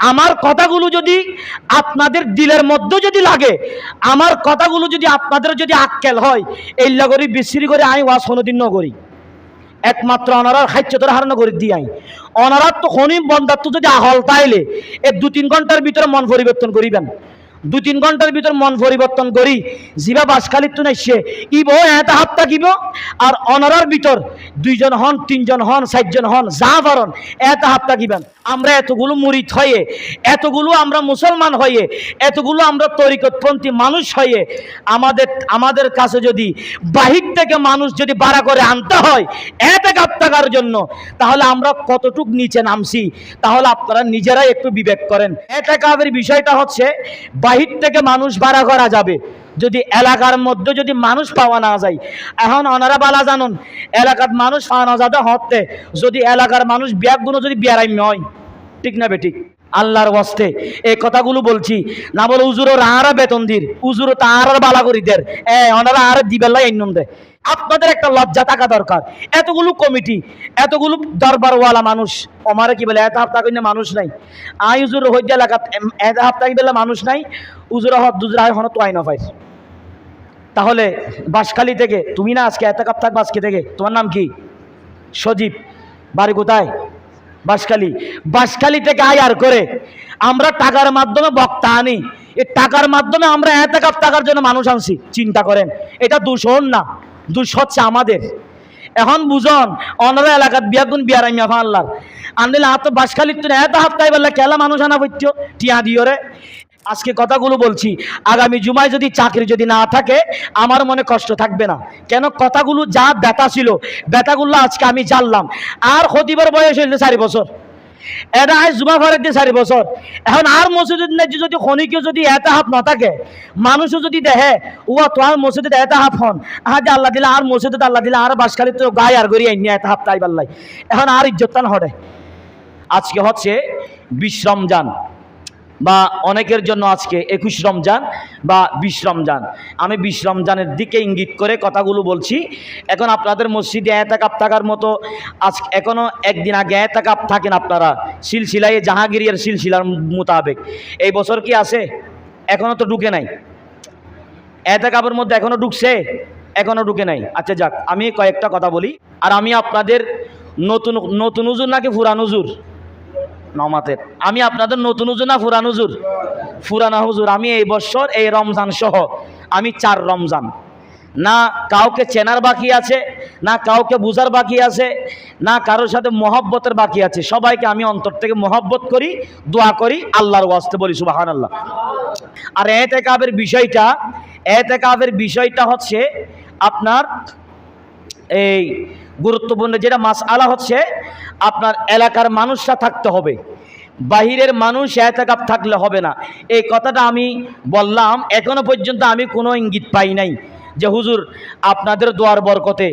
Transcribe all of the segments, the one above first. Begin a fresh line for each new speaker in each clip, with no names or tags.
আমার কথাগুলো যদি আপনাদের দিলের মধ্যে যদি লাগে, আমার কথাগুলো যদি আপনাদের যদি আক্কেল হয়, এই লাগরি বিশ্রি করে আমি ওয়াজ কোনোদিন ন করি। একমাত্র অনারার খাদ্য তোর হারানো করে দিয়ে আই। অনারার তো খনি তো যদি আহল পাইলে এর দু তিন ঘণ্টার ভিতরে মন পরিবর্তন করিবেন। দু তিন ঘণ্টার ভিতর মন পরিবর্তন করি। জিবা বাসখালিত তো নাইছে ইব এটা হাত থাকিব আর অনারার ভিতর দুইজন হন, তিনজন হন, চারজন হন, যা পারন এটা হাত থাকিবেন আমরা এতগুলো মুরিদ হয়ে, এতগুলো আমরা মুসলমান হয়ে, এতগুলো আমরা তরিকতপন্থী মানুষ হয়ে, আমাদের আমাদের কাছে যদি বাহির থেকে মানুষ যদি বাড়া করে আনতে হয়, এত টাকার জন্য, তাহলে আমরা কতটুক নিচে নামছি? তাহলে আপনারা নিজেরাই একটু বিবেক করেন। এটা কাবের বিষয়টা হচ্ছে বাহির থেকে মানুষ ভাড়া করা যাবে। যদি এলাকার মধ্যে যদি মানুষ পাওয়া না যায়, এখন ওনারা বালা জানুন, এলাকার মানুষ পাওয়া না যাবে হতে যদি এলাকার মানুষ ব্যাগগুলো যদি বেড়াই হয়, ঠিক না বেঠিক আল্লাহর ওয়াস্তে। এই কথাগুলো বলছি। না বলে উজুরো রাহারা বেতন দির। উজুরো তাহার বালা করি দের এ, ওনারা আর দিবেল্লাই আইনুন দে। আপনাদের একটা লজ্জা থাকা দরকার। এতগুলো কমিটি, এতগুলো দরবারওয়ালা মানুষ। আমারে কি বলে, এত হাপ্তাহ কিন্তু মানুষ নাই। আই উজুর হইতে এম- এত হাপ্তাহ বেলা মানুষ নাই। উজুর হত দুজরা হন তো আইন পাইছে তাহলে বাসখালী থেকে, তুমি না আজকে এত কাপ থাকবে আজকে থেকে? তোমার নাম কি? সজীব। বাড়ি কোথায়? বাসখালী বাসকালি থেকে আয়ার করে। আমরা টাকার মাধ্যমে বক্তা আনি। এই টাকার মাধ্যমে আমরা এত কাপ টাকার জন্য মানুষ আনছি। চিন্তা করেন, এটা দূষণ না। দূষ হচ্ছে আমাদের। এখন বুঝন অনারা এলাকার বিয়াগুন বিয়ার আমি আল্লাহ আনলে হাত বাসখালির তো এত হাপ্তায় বললে কেলা মানুষ আনা পড়তো টিয়া দিও রে। আজকে কথাগুলো বলছি, আগামী জুমায় যদি চাকরি যদি না থাকে, আমার মনে কষ্ট থাকবে না। কেন? কথাগুলো যা ব্যথা ছিল, ব্যথাগুলো আজকে আমি জানলাম। আর খতিবার বয়স হইলে চারি বছর। এটা আজ জুমা ফারেক দিয়ে চারি বছর। এখন আর মসজিদের ন্যায্য যদি খনিকে যদি এটা হাত না থাকে, মানুষও যদি দেখে ও তোমার মসজিদে এটা হাত হন। আজ আল্লাহ দিলে আর মসজিদে আল্লাহ দিলে আর বাসখালি তো গায়ে আর গড়িয়ে আইনি এটা হাত তাই পাল্লাই এখন আর ইজ্জতান হরে। আজকে হচ্ছে বিশ রমজান বা অনেকের জন্য আজকে একুশ রমজান বা বিশ রমজান। আমি বিশ রমজানের দিকে ইঙ্গিত করে কথাগুলো বলছি। এখন আপনাদের মসজিদে এত কাপ থাকার মতো আজ এখনও একদিন আগে এত কাপ থাকেন আপনারা। সিলসিলায় জাহাঙ্গীরের সিলসিলার মোতাবেক। এই বছর কি আছে? এখনও তো ঢুকে নাই। এত কাপের মধ্যে এখনও ঢুকছে? এখনও ঢুকে নাই। আচ্ছা যাক, আমি কয়েকটা কথা বলি। আর আমি আপনাদের নতুন নতুন উজুর নাকি ফুরান উজুর? নমাতের। আমি আপনাদের নতুন হুজুর না ফুরান হুজুর? ফুরানা হুজুর। আমি এই বছর এই রমজান সহ, আমি চার রমজান। না কাউকে চেনার বাকি আছে, না কাউকে বুঝার বাকি আছে, না কারোর সাথে মহব্বতের বাকি আছে। সবাইকে আমি অন্তর থেকে মহব্বত করি, দোয়া করি, আল্লাহর ওয়াস্তে বলি সুবাহান আল্লাহ আর এতে কাবের বিষয়টা এতে কাবের বিষয়টা হচ্ছে আপনার এই গুরুত্বপূর্ণ যেটা মাস আলা হচ্ছে আপনার এলাকার মানুষরা থাকতে হবে। বাহিরের মানুষ এতেকাপ থাকলে হবে না। এই কথাটা আমি বললাম, এখনও পর্যন্ত আমি কোনো ইঙ্গিত পাই নাই যে, হুজুর, আপনাদের দোয়ার বরকতে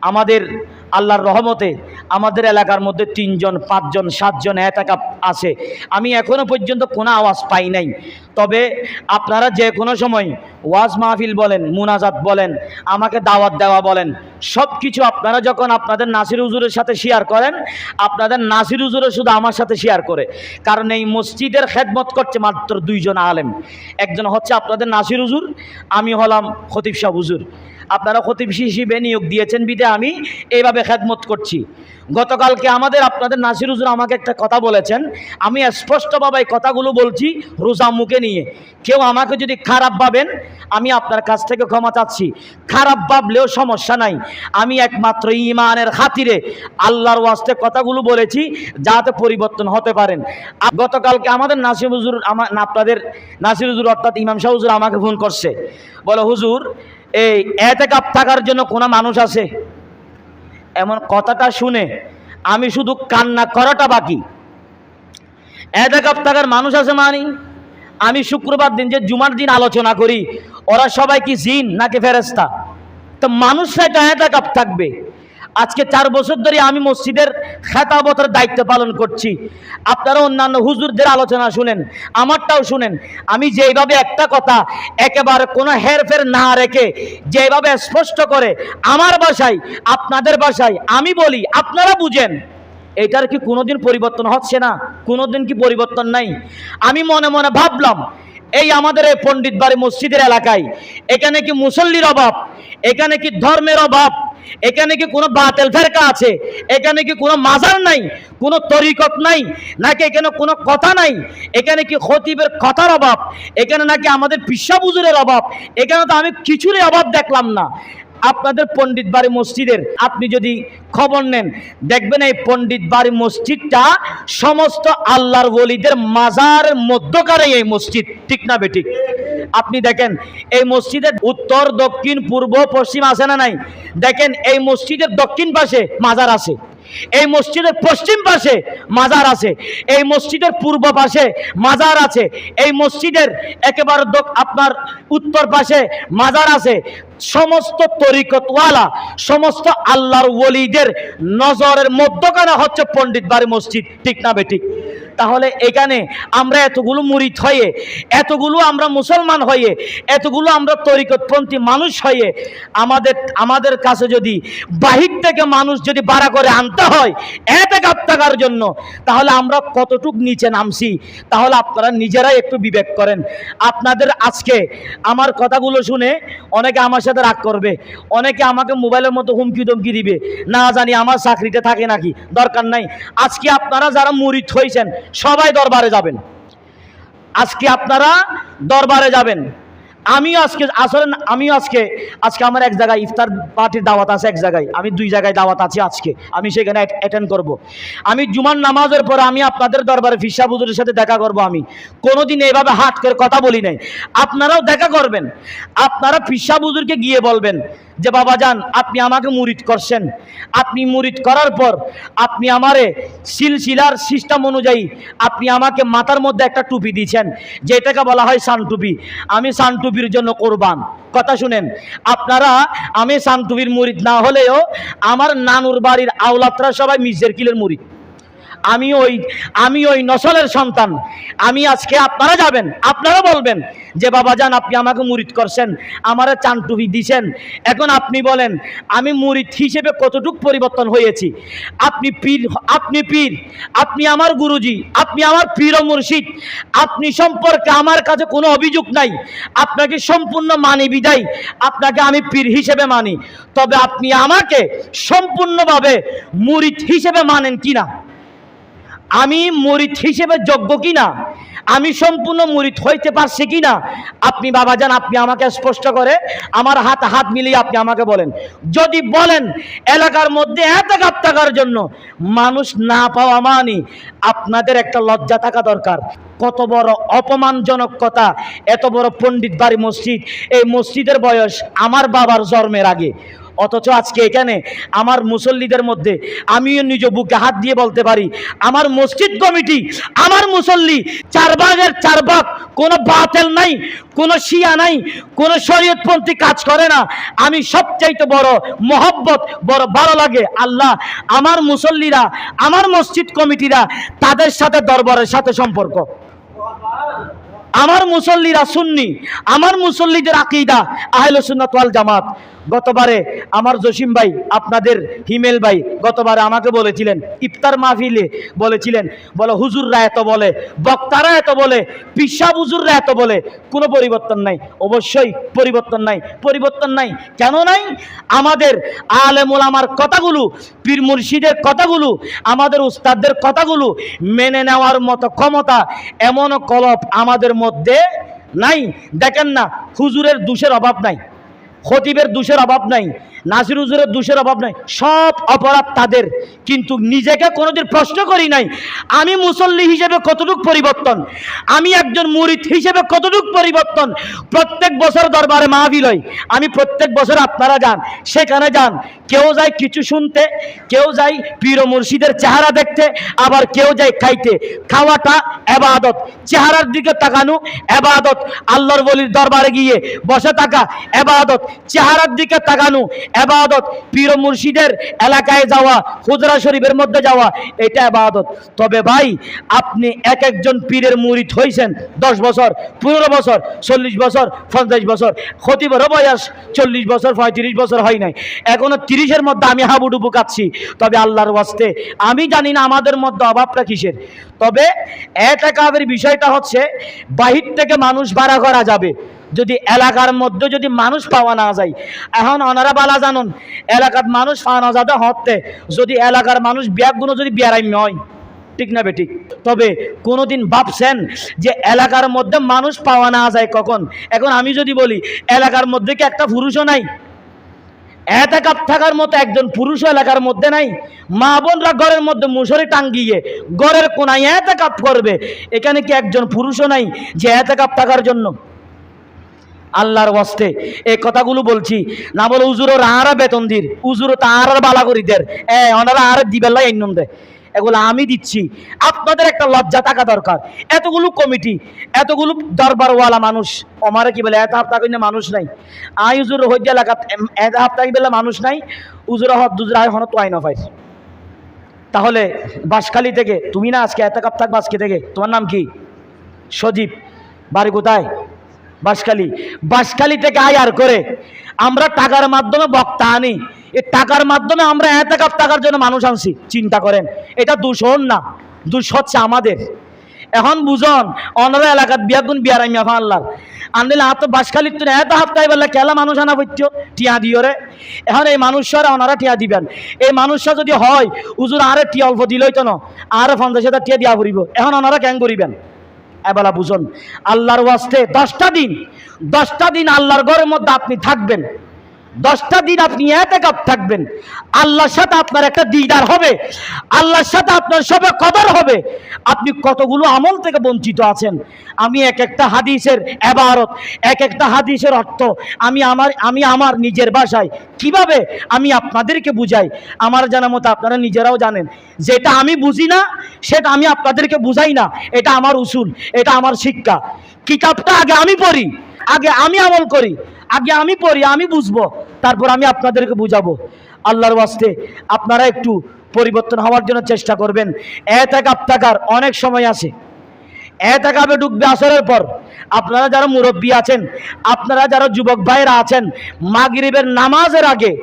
আমাদের আল্লাহর রহমতে আমাদের এলাকার মধ্যে তিনজন, পাঁচজন, সাতজন এতাকাপ আছে। আমি এখনও পর্যন্ত কোনো আওয়াজ পাই নাই। তবে আপনারা যে কোনো সময় ওয়াজ মাহফিল বলেন, মুনাজাত বলেন, আমাকে দাওয়াত দেওয়া বলেন সব কিছু আপনারা যখন আপনাদের নাসির হুজুরের সাথে শেয়ার করেন, আপনাদের নাসির হুজুরে শুধু আমার সাথে শেয়ার করে। কারণ এই মসজিদের খেদমত করছে মাত্র দুইজন আলেম। একজন হচ্ছে আপনাদের নাসির হুজুর, আমি হলাম খতিব সাহ হুজুর। আপনারা খতিব হিসেবে নিয়োগ দিয়েছেন বিদে আমি এইভাবে খেদমত করছি। গতকালকে আমাদের আপনাদের নাসির হুজুর আমাকে একটা কথা বলেছেন, আমি স্পষ্টভাবে এই কথাগুলো বলছি রোজা মুখে নিয়ে। কেউ আমাকে যদি খারাপ ভাবেন, আমি আপনার কাছ থেকে ক্ষমা চাচ্ছি। খারাপ ভাবলেও সমস্যা নাই। আমি একমাত্র ইমানের খাতিরে আল্লাহর ওয়াস্তে কথাগুলো বলেছি, যাতে পরিবর্তন হতে পারেন। গতকালকে আমাদের নাসির হুজুর আমার আপনাদের নাসির হুজুর অর্থাৎ ইমাম শাহ হুজুর আমাকে ফোন করছে। বলো, হুজুর এই এতে কাপ থাকার জন্য কোনো মানুষ আছে? এমন কথাটা শুনে আমি শুধু কান্না করাটা বাকি। এতে কাপ থাকার মানুষ আছে মানি? আমি শুক্রবার দিন যে জুমার দিন আলোচনা করি, ওরা সবাই কি জিন নাকি ফেরেস্তা তো মানুষরা এটা এতে কাপ থাকবে। আজকে চার বছর ধরে আমি মসজিদের খেতাবতের দায়িত্ব পালন করছি। আপনারা অন্যান্য হুজুরদের আলোচনা শুনেন, আমারটাও শুনেন। আমি যেভাবে একটা কথা একেবারে কোনো হেরফের না রেখে যেভাবে স্পষ্ট করে, আমার বাসায়, আপনাদের বাসায় আমি বলি, আপনারা বুঝেন, এটার কি কোনোদিন পরিবর্তন হচ্ছে না? কোনোদিন কি পরিবর্তন নাই? আমি মনে মনে ভাবলাম, এই আমাদের এই পণ্ডিত বাড়ি মসজিদের এলাকায়, এখানে কি মুসল্লির অভাব, এখানে কি ধর্মের অভাব এখানে কি কোনো বাতেল ফেরকা আছে? এখানে কি কোনো মাজার নাই? কোনো তরিকত নাই? নাকি এখানে কোনো কথা নাই? এখানে কি খতিবের কথার অভাব? এখানে নাকি আমাদের পিসা অভাব? এখানে তো আমি কিছুরই অভাব দেখলাম না। আপনাদের পণ্ডিত বাড়ি মসজিদের, আপনি যদি খবর নেন, দেখবেন এই পণ্ডিত বাড়ি মসজিদটা সমস্ত আল্লাহর ওলিদের মাজার মধ্যকারে এই মসজিদ। ঠিক না বেঠিক আপনি দেখেন, এই মসজিদের উত্তর, দক্ষিণ, পূর্ব, পশ্চিম আছে না নাই? দেখেন, এই মসজিদের দক্ষিণ পাশে মাজার আছে। এই মসজিদের পশ্চিম পাশে মাজার আছে। এই মসজিদের পূর্ব পাশে মাজার আছে। এই মসজিদের একেবারে আপনার উত্তর পাশে মাজার আছে। সমস্ত তরিকতওয়ালা, সমস্ত আল্লাহর ওলিদের নজরের মধ্যখানে হচ্ছে পণ্ডিত বাড়ি মসজিদ, ঠিক না বেঠিক তাহলে এখানে আমরা এতগুলো মুরিদ হয়ে, এতগুলো আমরা মুসলমান হয়ে, এতগুলো আমরা তরিকতপন্থী মানুষ হয়ে, আমাদের আমাদের কাছে যদি বাহির থেকে মানুষ যদি বাড়া করে আনতে হয়, এতে টাকার জন্য, তাহলে আমরা কতটুক নিচে নামছি? তাহলে আপনারা নিজেরাই একটু বিবেক করেন। আপনাদের আজকে আমার কথাগুলো শুনে অনেকে আমার সাথে রাগ করবে। অনেকে আমাকে মোবাইলের মতো হুমকি দমকি দিবে। না জানি আমার চাকরিটা থাকে নাকি, দরকার নাই। আজকে আপনারা যারা মুরিদ হয়েছেন সবাই দরবারে যাবেন। আজকে আপনারা দরবারে যাবেন। আমিও আজকে, আসলে আমিও আজকে আজকে আমার এক জায়গায় ইফতার পার্টির দাওয়াত আছে, এক জায়গায়। আমি দুই জায়গায় দাওয়াত আছি আজকে। আমি সেখানে অ্যাটেন্ড করব। আমি জুমার নামাজের পরে আমি আপনাদের দরবারে ফিসা বুজুরের সাথে দেখা করব আমি। কোনোদিন এইভাবে হাট করে কথা বলি নাই। আপনারাও দেখা করবেন। আপনারা ফিসা বুজুরকে গিয়ে বলবেন যে, বাবা যান, আপনি আমাকে মুরিদ করছেন। আপনি মুরিদ করার পর আপনি আমারে সিলসিলার সিস্টেম অনুযায়ী আপনি আমাকে মাথার মধ্যে একটা টুপি দিয়েছেন যেটাকে বলা হয় সান টুপি। আমি সান টুপির জন্য কোরবান। কথা শুনেন, আপনারা, আমি সান্তুবির মুরিদ না হলেও আমার নানুর বাড়ির আওলাতরা সবাই মির্জের কিলের মুরিদ। আমি ওই আমি ওই নসলের সন্তান। আমি আজকে আপনারা যাবেন, আপনারা বলবেন যে, বাবা যান আপনি আমাকে মুরিদ করছেন, আমারে চান টুপি দিছেন। এখন আপনি বলেন, আমি মুরিদ হিসেবে কতটুক পরিবর্তন হয়েছি? আপনি পীর আপনি পীর, আপনি আমার গুরুজি, আপনি আমার পীর ও মুর্শিদ, আপনি সম্পর্কে আমার কাছে কোনো অভিযোগ নাই। আপনাকে সম্পূর্ণ মানি বিদায়, আপনাকে আমি পীর হিসেবে মানি। তবে আপনি আমাকে সম্পূর্ণভাবে মুরিদ হিসেবে মানেন কিনা আমি মরিত হিসেবে যোগ্য কিনা? আমি সম্পূর্ণ মরিত হইতে পারছি কিনা? আপনি বাবা যান, আপনি আমাকে স্পষ্ট করে আমার হাত হাত মিলিয়ে আপনি আমাকে বলেন। যদি বলেন, এলাকার মধ্যে এত গাপ থাকার জন্য মানুষ না পাওয়া মানি, আপনাদের একটা লজ্জা থাকা দরকার। কত বড় অপমানজনক কথা, এত বড় পণ্ডিত বাড়ি মসজিদ। এই মসজিদের বয়স আমার বাবার জন্মের আগে। অথচ আজকে এখানে আমার মুসল্লিদের মধ্যে আমিও নিজ বুকে হাত দিয়ে বলতে পারি, আমার মসজিদ কমিটি, আমার মুসল্লি চার ভাগের চার ভাগ, কোনো বাতেল নাই, কোনো শিয়া নাই, কোনো শরীয়তপন্থী কাজ করে না। আমি সবচাইতে বড় মহব্বত, বড় ভালো লাগে আল্লাহ, আমার মুসল্লিরা, আমার মসজিদ কমিটিরা তাদের সাথে দরবারের সাথে সম্পর্ক। আমার মুসল্লিরা সুন্নি, আমার মুসল্লিদের আকিদা আহলে সুন্নাত জামাত। গতবারে আমার জসিম ভাই, আপনাদের হিমেল ভাই গতবারে আমাকে বলেছিলেন, ইফতার মাহফিলে বলেছিলেন, বলে, হুজুররা এত বলে, বক্তারা এত বলে পিসা হুজুররা এত বলে, কোনো পরিবর্তন নাই। অবশ্যই পরিবর্তন নাই পরিবর্তন নাই। কেন নাই? আমাদের আলেমুল আমার কথাগুলো, পীর মুর্শিদের কথাগুলো, আমাদের উস্তাদদের কথাগুলো মেনে নেওয়ার মতো ক্ষমতা এমন কলপ আমাদের মধ্যে নাই। দেখেন না, হুজুরের দোষের অভাব নাই। খতিবের দোষের অভাব নাই। নাসির হুজুরের দোষের অভাব নাই। সব অপরাধ তাদের। কিন্তু নিজেকে কোনোদিন প্রশ্ন করি নাই, আমি মুসল্লি হিসেবে কতটুক পরিবর্তন? আমি একজন মুরিদ হিসেবে কতটুক পরিবর্তন? প্রত্যেক বছর দরবারে মাহফিল হয়। আমি প্রত্যেক বছর আপনারা যান, সেখানে যান। কেউ যায় কিছু শুনতে, কেউ যায় পীর মুর্শিদের চেহারা দেখতে, আবার কেউ যায় খাইতে। খাওয়াটা এবাদত। চেহারার দিকে তাকানো এবাদত। আল্লাহর বলির দরবারে গিয়ে বসে থাকা এবাদত। চেহারার দিকে তাকানো এবাদত, পীর মুর্শিদের এলাকায় যাওয়া হুজরা শরীফের মধ্যে যাওয়া, এটা এবাদত। তবে ভাই, আপনি এক একজন পীরের মুরিদ হয়েছেন দশ বছর, পনেরো বছর, চল্লিশ বছর, পঞ্চাশ বছর খতিবেরও বয়স চল্লিশ বছর, পঁয়ত্রিশ বছর হয় নাই। এখনও তিরিশের মধ্যে আমি হাবুডুবু কাচ্ছি তবে আল্লাহর ওয়াস্তে, আমি জানি না আমাদের মধ্যে অভাবটা কিসের। তবে এটাকাবের বিষয়টা হচ্ছে, বাহির থেকে মানুষ ভাড়া করা যাবে। যদি এলাকার মধ্যে যদি মানুষ পাওয়া না যায়, এখন ওনারা বালা জানুন এলাকার মানুষ পাওয়া না যাবে হতে যদি এলাকার মানুষ ব্যাগগুলো যদি বিয়ারাইম হয়, ঠিক না বেঠিক? তবে কোনোদিন ভাবছেন যে এলাকার মধ্যে মানুষ পাওয়া না যায় কখন? এখন আমি যদি বলি, এলাকার মধ্যে কি একটা পুরুষও নাই? এতেকাপ থাকার মতো একজন পুরুষ এলাকার মধ্যে নাই? মা বোনরা ঘরের মধ্যে মুসরি টাঙ্গিয়ে ঘরের কোনায় এতেকাপ করবে, এখানে কি একজন পুরুষও নাই যে এতেকাপ থাকার জন্য? আল্লাহর ওয়াস্তে। এই কথাগুলো বলছি। না বলে উজুরো আরা বেতন দির। উজুরো তার বালা করি দের। এ, ওনারা আর দিবেল্লা ইন্নম দেয় এগুলো আমি দিচ্ছি। আপনাদের একটা লজ্জা থাকা দরকার। এতগুলো কমিটি, এতগুলো দরবারওয়ালা মানুষ। আমারে কি বলে, এত হাপ্তা কইনে মানুষ নাই। আই উজুর হইতে এলাকাত এত হাপ্তা বলে মানুষ নাই। উজুর হত দুজরা হন তো আইন পাই তাহলে বাসখালী থেকে, তুমি না আজকে এত কাপ থাক বাসকে থেকে? তোমার নাম কি? সজীব। বাড়ি কোথায়? বাসখালী বাসখালী থেকে আয়ার করে। আমরা টাকার মাধ্যমে বক্তা আনি। এই টাকার মাধ্যমে আমরা এত কাপ টাকার জন্য মানুষ আনছি। চিন্তা করেন, এটা দূষণ না। দূষ হচ্ছে আমাদের। এখন বুঝন অনর এলাকাত বিয়াগুন বিয়ার আমি আল্লাহ আনলে হাত বাসখালির তো এত হাপ্তায় বললে কেলা মানুষ আনা পড়ছ টিয়া দিও রে। এখন এই মানুষরা ওনারা টিয়া দিবেন। এই মানুষরা যদি হয় উজুর আরে টিয়া অল্প দিলই তো না। আরে পঞ্চাশ হাজার টিয়া দিয়া পড়িব এখন ওনারা কেন করিবেন এবেলা বুঝুন। আল্লাহর ওয়াস্তে দশটা দিন দশটা দিন আল্লাহর ঘরের মধ্যে আপনি থাকবেন। দশটা দিন আপনি এতে কাপ থাকবেন। আল্লাহর সাথে আপনার একটা দিদার হবে। আল্লাহর সাথে আপনার সবে কদর হবে। আপনি কতগুলো আমল থেকে বঞ্চিত আছেন? আমি এক একটা হাদিসের এবারত, এক একটা হাদিসের অর্থ আমি আমার আমি আমার নিজের ভাষায় কীভাবে? আমি আপনাদেরকে বুঝাই। আমার জানা মতো আপনারা নিজেরাও জানেন। যেটা আমি বুঝি না, সেটা আমি আপনাদেরকে বুঝাই না। এটা আমার উসুল, এটা আমার শিক্ষা। কিতাবটা আগে আমি পড়ি, আগে আমি আমল করি। আগে আমি পড়ি, আমি বুঝব। তারপর আমি আপনাদেরকে বুঝাবো। আল্লাহর ওয়াস্তে আপনারা একটু পরিবর্তন হওয়ার জন্য চেষ্টা করবেন। এক আপনাকার অনেক সময় আছে। এতাকাবে ঢুকবে আসরের পর আপনারা যারা মুরব্বী আছেন, আপনারা যারা যুবক ভাইরা আছেন, মাগরিবের নামাজের আগে,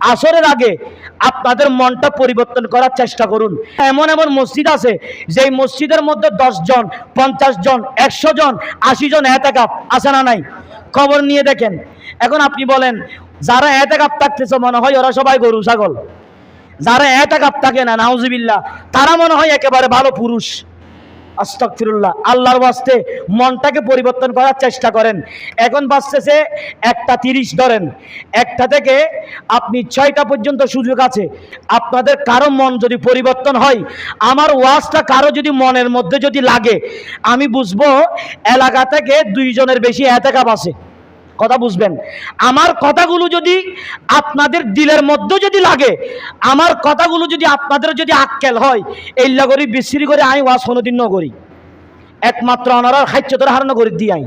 আসরের আগে আপনাদের মনটা পরিবর্তন করার চেষ্টা করুন। এমন এমন মসজিদ আছে, যেই মসজিদের মধ্যে দশ জন, পঞ্চাশ জন, একশো জন, আশি জন এতাকাপ আছে না নাই? খবর নিয়ে দেখেন। এখন আপনি বলেন, যারা এতাকাপ থাকতেছে মনে হয় ওরা সবাই গরু, ছাগল। যারা এত কাপ থাকে না নাউজিবিল্লা তারা মনে হয় একেবারে ভালো পুরুষ। আস্তকফিরুল্লাহ আল্লাহর বাস্তে মনটাকে পরিবর্তন করার চেষ্টা করেন। এখন বাঁচতেছে একটা তিরিশ ধরেন। একটা থেকে আপনি ছয়টা পর্যন্ত সুযোগ আছে। আপনাদের কারও মন যদি পরিবর্তন হয়, আমার ওয়াজটা কারও যদি মনের মধ্যে যদি লাগে, আমি বুঝব এলাকা থেকে দুইজনের বেশি এতেকাপ আছে। কথা বুঝবেন। আমার কথাগুলো যদি আপনাদের দিলের মধ্যে যদি লাগে, আমার কথাগুলো যদি আপনাদের যদি আক্কেল হয়, এই লাগরি বিশ্রি করে আই ওয়াজ কোনোদিন ন করি একমাত্র অনারার খাদ্য ধরে হারানো করে দিই আই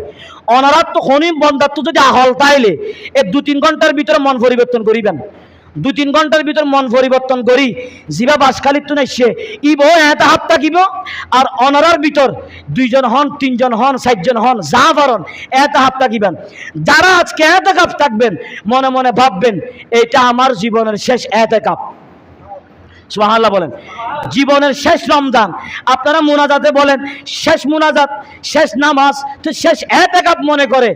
অনারার তো খনি বন্ধাত্ম যদি আহল তাইলে এর দু তিন ঘণ্টার ভিতরে মন পরিবর্তন করিবেন। দু তিন ঘণ্টার ভিতর মন পরিবর্তন করি। জিবা বাসখালিত তো নাইছে ইব এটা হাত থাকিব আর অনারার ভিতর দুইজন হন, তিনজন হন, চারজন হন, যা পারন এটা হাত থাকিবেন যারা আজকে এত কাপ থাকবেন, মনে মনে ভাববেন, এটা আমার জীবনের শেষ এত কাপ। সুবহানাল্লাহ বলেন। জীবনের শেষ রমজান, আপনারা মোনাজাতে বলেন, শেষ মোনাজাত, শেষ নামাজ, তো শেষ এতেকাপ মনে করে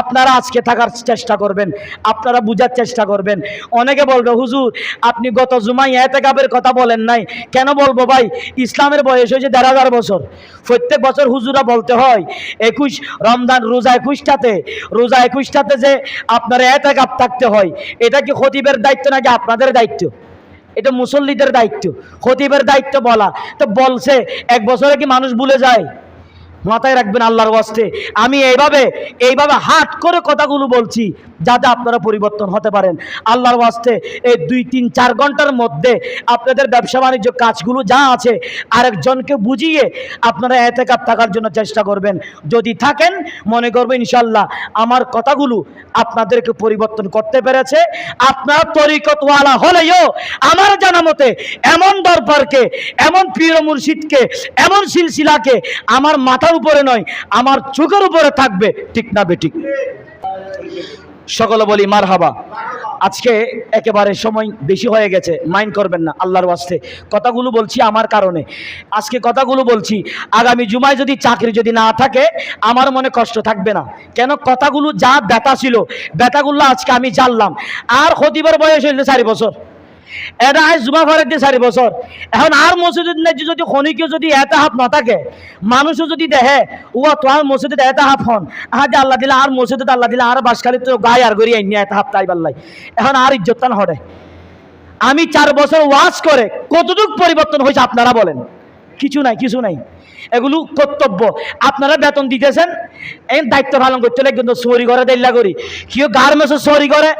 আপনারা আজকে থাকার চেষ্টা করবেন, আপনারা বুঝার চেষ্টা করবেন। অনেকে বলবে, হুজুর, আপনি গত জুমাই এতেকাপের কথা বলেন নাই, কেন বলব ভাই? ইসলামের বয়স হয়েছে দেড় হাজার বছর। প্রত্যেক বছর হুজুরা বলতে হয়, একুশ রমজান রোজা একুশটাতে রোজা একুশটাতে যে আপনারা আপনার এতেকাপ থাকতে হয়, এটা কি খতিবের দায়িত্ব নাকি আপনাদের দায়িত্ব? এটা মুসল্লিদের দায়িত্ব খতিবের দায়িত্ব বলা। তো বলছে এক বছরে কি মানুষ ভুলে যায়? মাথায় রাখবেন আল্লাহর ওয়াস্তে। আমি এইভাবে এইভাবে হাট করে কথাগুলো বলছি, যাতে আপনারা পরিবর্তন হতে পারেন। আল্লাহর ওয়াস্তে এই দুই, তিন, চার ঘণ্টার মধ্যে আপনাদের ব্যবসা বাণিজ্য কাজগুলো যা আছে, আরেকজনকে বুঝিয়ে আপনারা এতে কাপ থাকার জন্য চেষ্টা করবেন। যদি থাকেন, মনে করবেন ইনশাল্লাহ আমার কথাগুলো আপনাদেরকে পরিবর্তন করতে পেরেছে। আপনার তরিকতওয়ালা হলেও আমার জানা মতে এমন দরবারকে, এমন পীর মুর্শিদকে, এমন সিলসিলাকে আমার মাথার উপরে নয়, আমার চোখের উপরে থাকবে, ঠিক না বেঠিক সকলে বলি মার হাবা আজকে একেবারে সময় বেশি হয়ে গেছে, মাইন্ড করবেন না, আল্লাহর ওয়াস্তে। কথাগুলো বলছি আমার কারণে। আজকে কথাগুলো বলছি, আগামী জুমায় যদি চাকরি যদি না থাকে, আমার মনে কষ্ট থাকবে না। কেন? কথাগুলো যা ব্যথা ছিল, ব্যথাগুলো আজকে আমি জানলাম। আর খতিবার বয়স হইলে চারি বছর। এটা আজ জুমা ঘরের দিয়ে চারি বছর। এখন আর মসজিদ যদি খনিকে যদি এটা হাত নাথাকে, মানুষও যদি দেহে ও তো আর মসজিদে এটা হাত হন। আহা যে আল্লাহ দিলে আর মসজিদে আল্লাহ দিলে আর বাসখালি তো গায়ে আর গড়ি আইনি এটা হাত তাই পাল্লাই এখন আর ইজ্জতান হরে। আমি চার বছর ওয়াজ করে কতটুক পরিবর্তন হয়েছে আপনারা বলেন? কিছু নাই কিছু নাই। এগুলো কর্তব্য। আপনারা বেতন দিতেছেন, এই দায়িত্ব পালন করতে হলে কিন্তু সরি করে, দেল্লা করি। কেউ গার্মেন্টসের সরি করে,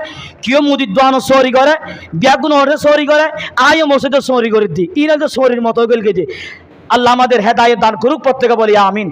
কেউ মুদির দোয়ানো সরি করে ব্যাগুন হরে চৌরি করে আয়ও মসজিদে চৌরি করে দিই। ইরা তো চৌরির মতো গেল গেছে আল্লাহ আমাদের হেদায়ত দান করুক, প্রত্যেকে বলি আমিন।